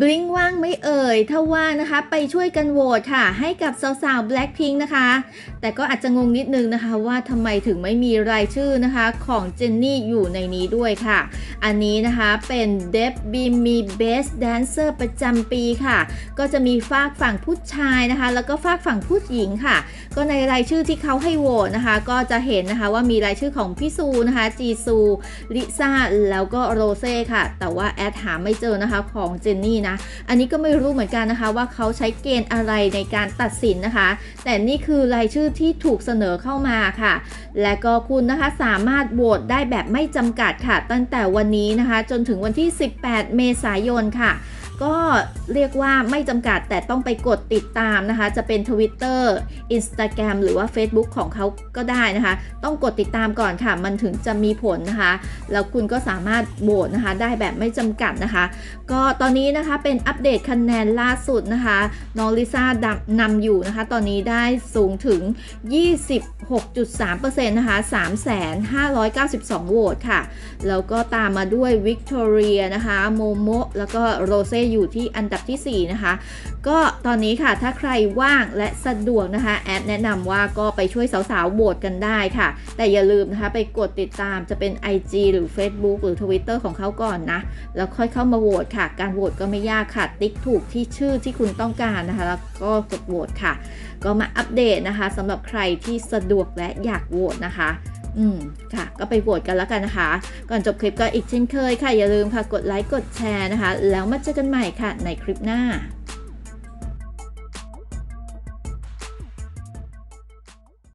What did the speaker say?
บลิงว่างไม่เอ่ย ถ้าว่างนะคะ ไปช่วยกันโหวตค่ะ ให้กับสาวๆ Blackpink นะคะ แต่ก็อาจจะงงนิดนึงนะคะว่าทำไมถึงไม่มีรายชื่อนะคะของเจนนี่อยู่ในนี้ด้วยค่ะ อันนี้นะคะเป็นเดฟบีมี Best Dancer ประจำปีค่ะ ก็จะมีฝากฝั่งผู้ชายนะคะ แล้วก็ฝากฝั่งผู้หญิงค่ะ ก็ในรายชื่อที่เขาให้โหวตนะคะ ก็จะเห็นนะคะว่ามีรายชื่อของพี่ซูนะคะจีซูลิซ่าแล้วก็โรเซ่ค่ะ แต่ว่าแอดหาไม่เจอนะคะของเจนนี่นะ อันนี้ก็ไม่รู้เหมือนกันนะคะว่าเขาใช้เกณฑ์อะไรในการตัดสินนะคะ แต่นี่คือรายชื่อที่ถูกเสนอเข้ามาค่ะ และก็คุณนะคะสามารถโหวตได้แบบไม่จำกัดค่ะ ตั้งแต่วันนี้นะคะ จนถึงวันที่ 18 เมษายนค่ะ ก็เรียกว่าไม่จำกัดแต่ต้องไปกดติดตามนะคะ จะเป็น Twitter Instagram หรือว่า Facebook ของเขาก็ได้นะคะ ต้องกดติดตามก่อนค่ะ มันถึงจะมีผลนะคะ แล้วคุณก็สามารถโหวตนะคะ ได้แบบไม่จำกัดนะคะ ก็ตอนนี้นะคะเป็นอัปเดตคะแนนล่าสุดนะคะ น้องลิซ่านำอยู่นะคะ ตอนนี้ได้สูงถึง 26.3%นะคะ3,592โหวตค่ะ แล้วก็ตามมาด้วยวิกตอเรียนะคะ โมโมแล้วก็โรเซ่อยู่ที่อันดับทีสี่ 4 นะคะ ก็ตอนนี้ค่ะถ้าใครว่างและสะดวกนะคะ แอดแนะนำว่าก็ไปช่วยสาวๆโหวตกันได้ค่ะ แต่อย่าลืมนะคะไปกดติดตามจะเป็น IG หรือ Facebook หรือ Twitter ของเขาก่อนนะ แล้วค่อยเข้ามาโหวตค่ะ การโหวตก็ไม่ยากค่ะ ติ๊กถูกที่ชื่อที่คุณต้องการนะคะ แล้วก็กดโหวตค่ะ ก็มาอัปเดตนะคะสำหรับใครที่สะดวกและอยากโหวตนะคะ อืมค่ะ ก็ไปโหวตกันแล้วกันนะคะ ก่อนจบคลิปก็อีกเช่นเคยค่ะ อย่าลืมค่ะ กดไลค์ กดแชร์นะคะ แล้วมาเจอกันใหม่ค่ะ ในคลิปหน้า